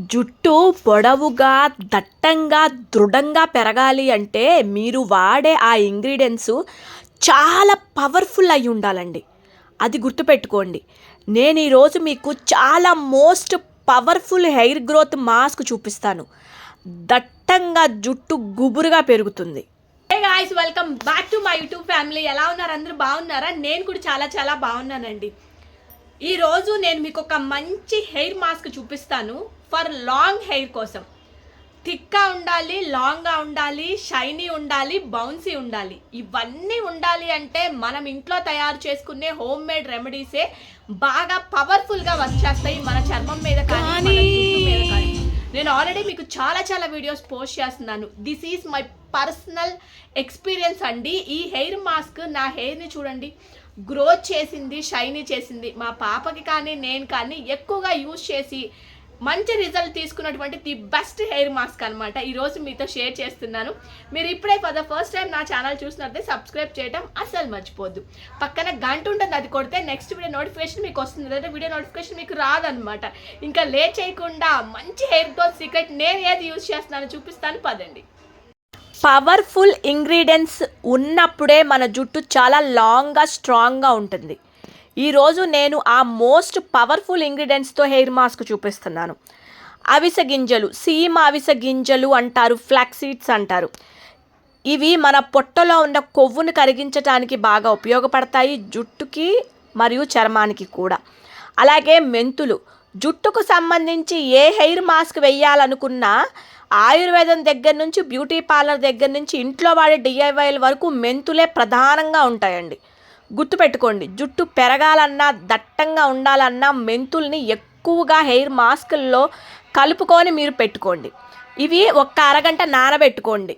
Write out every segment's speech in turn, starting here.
జుట్టు పొడవుగా దట్టంగా దృఢంగా పెరగాలి అంటే మీరు వాడే ఆ ఇంగ్రీడియంట్స్ చాలా పవర్ఫుల్ అయి ఉండాలండి. అది గుర్తుపెట్టుకోండి. నేను ఈరోజు మీకు చాలా most powerful hair growth mask చూపిస్తాను. దట్టంగా జుట్టు గుబురుగా పెరుగుతుంది. Hey guys welcome back to my YouTube family ఎలా ఉన్నారు? అందరూ బాగున్నారా? నేను కూడా చాలా చాలా బాగున్నానండి. ఈరోజు నేను మీకు ఒక మంచి హెయిర్ మాస్క్ చూపిస్తాను. ఫర్ లాంగ్ హెయిర్ కోసం. థిక్గా ఉండాలి లాంగ్గా ఉండాలి షైనీ ఉండాలి బౌన్సీ ఉండాలి. ఇవన్నీ ఉండాలి అంటే మనం ఇంట్లో తయారు చేసుకునే హోమ్ మేడ్ రెమెడీసే బాగా పవర్ఫుల్గా వర్క్ చేస్తాయి మన చర్మం మీద కానీ నేను ఆల్రెడీ మీకు చాలా చాలా వీడియోస్ పోస్ట్ చేస్తున్నాను. This is my personal experience అండి. ఈ హెయిర్ మాస్క్ నా హెయిర్ని చూడండి. గ్రోత్ చేసింది షైనీ చేసింది. మా పాపకి కానీ నేను కానీ ఎక్కువగా యూజ్ చేసి మంచి రిజల్ట్ తీసుకున్నటువంటి ది బెస్ట్ హెయిర్ మాస్క్ అనమాట ఈరోజు మీతో షేర్ చేస్తున్నాను. మీరు ఇప్పుడే ఫర్ ద ఫస్ట్ టైం నా ఛానల్ చూసినట్టే సబ్స్క్రైబ్ చేయడం అసలు మర్చిపోద్దు. పక్కన గంట ఉంటుంది అది కొడితే నెక్స్ట్ వీడియో నోటిఫికేషన్ మీకు వస్తుంది. లేదా వీడియో నోటిఫికేషన్ మీకు రాదనమాట ఇంకా లేట్ చేయకుండా మంచి హెయిర్ గ్రోత్ సీక్రెట్ నేను ఏది యూజ్ చేస్తున్నానో చూపిస్తాను. పదండి. పవర్ఫుల్ ఇంగ్రీడియంట్స్ ఉన్నప్పుడే మన జుట్టు చాలా లాంగ్గా స్ట్రాంగ్గా ఉంటుంది. ఈరోజు నేను ఆ మోస్ట్ పవర్ఫుల్ ఇంగ్రీడియంట్స్తో హెయిర్ మాస్క్ చూపిస్తున్నాను. అవిసె గింజలు సీమ అవిసె గింజలు అంటారు ఫ్లాక్సీడ్స్ అంటారు. ఇవి మన పొట్టలో ఉన్న కొవ్వును కరిగించడానికి బాగా ఉపయోగపడతాయి జుట్టుకి మరియు చర్మానికి కూడా. అలాగే మెంతులు జుట్టుకు సంబంధించి ఏ హెయిర్ మాస్క్ వేయాలనుకున్నా ఆయుర్వేదం దగ్గర నుంచి బ్యూటీ పార్లర్ దగ్గర నుంచి ఇంట్లో వాడే డిఐవైల వరకు మెంతులే ప్రధానంగా ఉంటాయండి. గుర్తుపెట్టుకోండి జుట్టు పెరగాలన్నా దట్టంగా ఉండాలన్నా మెంతుల్ని ఎక్కువగా హెయిర్ మాస్కుల్లో కలుపుకొని మీరు పెట్టుకోండి. ఇవి ఒక్క అరగంట నానబెట్టుకోండి.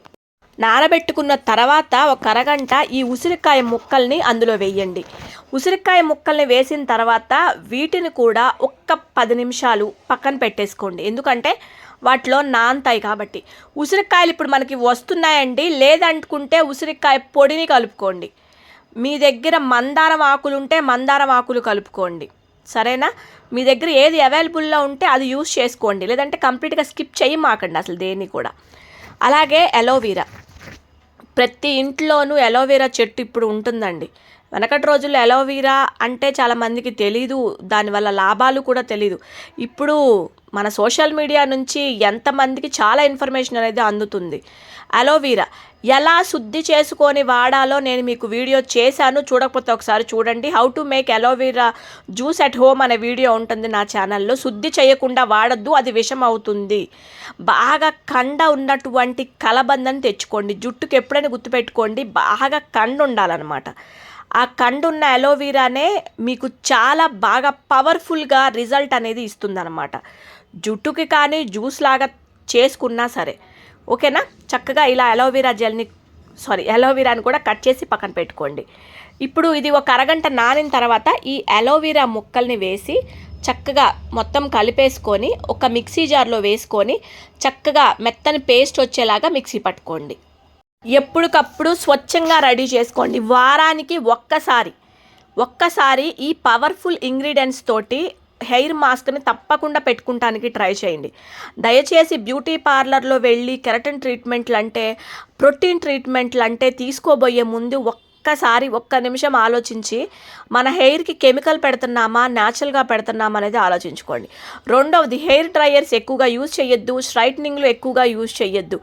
నానబెట్టుకున్న తర్వాత ఒక అరగంట ఈ ఉసిరికాయ ముక్కల్ని అందులో వేయండి. ఉసిరికాయ ముక్కల్ని వేసిన తర్వాత వీటిని కూడా ఒక్క పది నిమిషాలు పక్కన పెట్టేసుకోండి. ఎందుకంటే వాటిలో నానతాయి కాబట్టి. ఉసిరికాయలు ఇప్పుడు మనకి వస్తున్నాయండి. లేదనుకుంటే ఉసిరికాయ పొడిని కలుపుకోండి. మీ దగ్గర మందారం ఆకులు ఉంటే మందారం ఆకులు కలుపుకోండి. సరేనా? మీ దగ్గర ఏది అవైలబుల్లో ఉంటే అది యూస్ చేసుకోండి. లేదంటే కంప్లీట్గా స్కిప్ చేయమాకండి అసలు దేన్ని కూడా. అలాగే ఎలోవీరా ప్రతి ఇంట్లోనూ ఎలోవీరా చెట్టు ఇప్పుడు ఉంటుందండి. వెనకటి రోజుల్లో ఎలోవీరా అంటే చాలా మందికి తెలీదు. దానివల్ల లాభాలు కూడా తెలీదు. ఇప్పుడు మన సోషల్ మీడియా నుంచి ఎంతమందికి చాలా ఇన్ఫర్మేషన్ అనేది అందుతుంది. అలోవీరా ఎలా శుద్ధి చేసుకొని వాడాలో నేను మీకు వీడియో చేశాను. చూడకపోతే ఒకసారి చూడండి. How to make aloe vera juice at home అనే వీడియో ఉంటుంది నా ఛానల్లో. శుద్ధి చేయకుండా వాడద్దు అది విషం అవుతుంది. బాగా కండ ఉన్నటువంటి కలబందని తెచ్చుకోండి. జుట్టుకి ఎప్పుడైనా గుర్తుపెట్టుకోండి. బాగా కండ ఉండాలన్నమాట. ఆ కండు ఉన్న అలోవీరానే మీకు చాలా బాగా పవర్ఫుల్గా రిజల్ట్ అనేది ఇస్తుందన్నమాట. జుట్టుకి కానీ జ్యూస్ లాగా చేసుకున్నా సరే ఓకేనా? చక్కగా ఇలా అలోవెరా జెల్ని సారీ అలోవెరాని కూడా కట్ చేసి పక్కన పెట్టుకోండి. ఇప్పుడు ఇది ఒక అరగంట నానిన తర్వాత ఈ అలోవెరా ముక్కల్ని వేసి చక్కగా మొత్తం కలిపేసుకొని ఒక మిక్సీ జార్లో వేసుకొని చక్కగా మెత్తని పేస్ట్ వచ్చేలాగా మిక్సీ పట్టుకోండి. ఎప్పటికప్పుడు స్వచ్ఛంగా రెడీ చేసుకోండి. వారానికి ఒక్కసారి ఒక్కసారి ఈ పవర్ఫుల్ ఇంగ్రీడియంట్స్ తోటి హెయిర్ మాస్క్ని తప్పకుండా పెట్టుకుంటానికి ట్రై చేయండి. దయచేసి బ్యూటీ పార్లర్లో వెళ్ళి కెరటిన్ ట్రీట్మెంట్లు అంటే ప్రోటీన్ ట్రీట్మెంట్లు అంటే తీసుకోబోయే ముందు ఒక్కసారి ఒక్క నిమిషం ఆలోచించి మన హెయిర్కి కెమికల్ పెడుతున్నామా న్యాచురల్గా పెడుతున్నామా అనేది ఆలోచించుకోండి. రెండవది హెయిర్ డ్రయర్స్ ఎక్కువగా యూజ్ చేయొద్దు స్ట్రైట్నింగ్లు ఎక్కువగా యూజ్ చేయొద్దు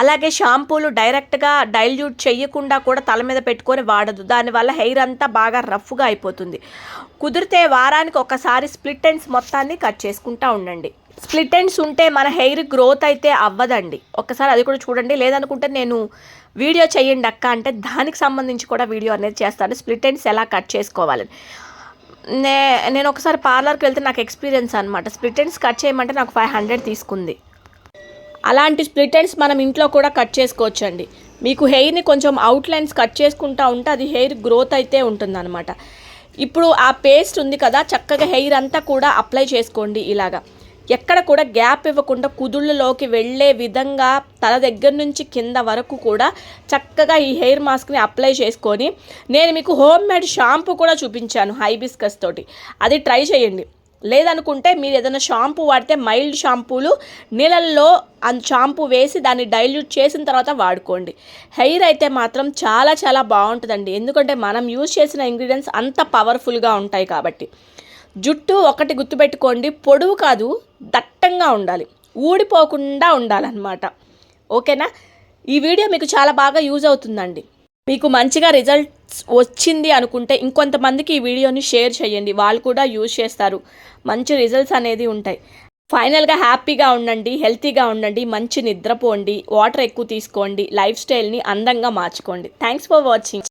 అలాగే షాంపూలు డైరెక్ట్గా డైల్యూట్ చేయకుండా కూడా తల మీద పెట్టుకొని వాడదు దానివల్ల హెయిర్ అంతా బాగా రఫ్గా అయిపోతుంది. కుదిరితే వారానికి ఒకసారి స్ప్లిట్ ఎండ్స్ మొత్తాన్ని కట్ చేసుకుంటూ ఉండండి. స్ప్లిట్ ఎండ్స్ ఉంటే మన హెయిర్ గ్రోత్ అయితే అవ్వదండి. ఒకసారి అది కూడా చూడండి. లేదనుకుంటే నేను వీడియో చేయండి అక్క అంటే దానికి సంబంధించి కూడా వీడియో అనేది చేస్తాను. స్ప్లిట్ ఎండ్స్ ఎలా కట్ చేసుకోవాలని నే నేను ఒకసారి పార్లర్కి వెళ్తే నాకు ఎక్స్పీరియన్స్ అనమాట స్ప్లిట్ ఎండ్స్ కట్ చేయమంటే నాకు ఫైవ్ హండ్రెడ్ తీసుకుంది. అలాంటి స్ప్లిట్ ఎండ్స్ మనం ఇంట్లో కూడా కట్ చేసుకోవచ్చండి. మీకు హెయిర్ని కొంచెం అవుట్లైన్స్ కట్ చేసుకుంటా ఉంటే అది హెయిర్ గ్రోత్ అయితే ఉంటుందన్నమాట. ఇప్పుడు ఆ పేస్ట్ ఉంది కదా చక్కగా హెయిర్ అంతా కూడా అప్లై చేసుకోండి ఇలాగా. ఎక్కడ కూడా గ్యాప్ ఇవ్వకుండా కుదుళ్ళలోకి వెళ్ళే విధంగా తల దగ్గర నుంచి కింద వరకు కూడా చక్కగా ఈ హెయిర్ మాస్క్ని అప్లై చేసుకొని నేను మీకు హోమ్ మేడ్ షాంపూ కూడా చూపించాను హైబిస్కస్ తోటి. అది ట్రై చేయండి. లేదనుకుంటే మీరు ఏదైనా షాంపూ వాడితే మైల్డ్ షాంపూలు నీళ్ళల్లో ఆ షాంపూ వేసి దాన్ని డైల్యూట్ చేసిన తర్వాత వాడుకోండి. హెయిర్ అయితే మాత్రం చాలా చాలా బాగుంటుందండి. ఎందుకంటే మనం యూజ్ చేసిన ఇంగ్రీడియంట్స్ అంత పవర్ఫుల్గా ఉంటాయి కాబట్టి. జుట్టు ఒకటి గుర్తుపెట్టుకోండి. పొడవు కాదు. దట్టంగా ఉండాలి. ఊడిపోకుండా ఉండాలన్నమాట. ఓకేనా? ఈ వీడియో మీకు చాలా బాగా యూజ్ అవుతుందండి. మీకు మంచిగా రిజల్ట్స్ వచ్చింది అనుకుంటే ఇంకొంతమందికి ఈ వీడియోని షేర్ చేయండి. వాళ్ళు కూడా యూజ్ చేస్తారు. మంచి రిజల్ట్స్ అనేది ఉంటాయి. ఫైనల్గా హ్యాపీగా ఉండండి హెల్తీగా ఉండండి మంచి నిద్రపోండి వాటర్ ఎక్కువ తీసుకోండి లైఫ్ స్టైల్ని అందంగా మార్చుకోండి. Thanks for watching.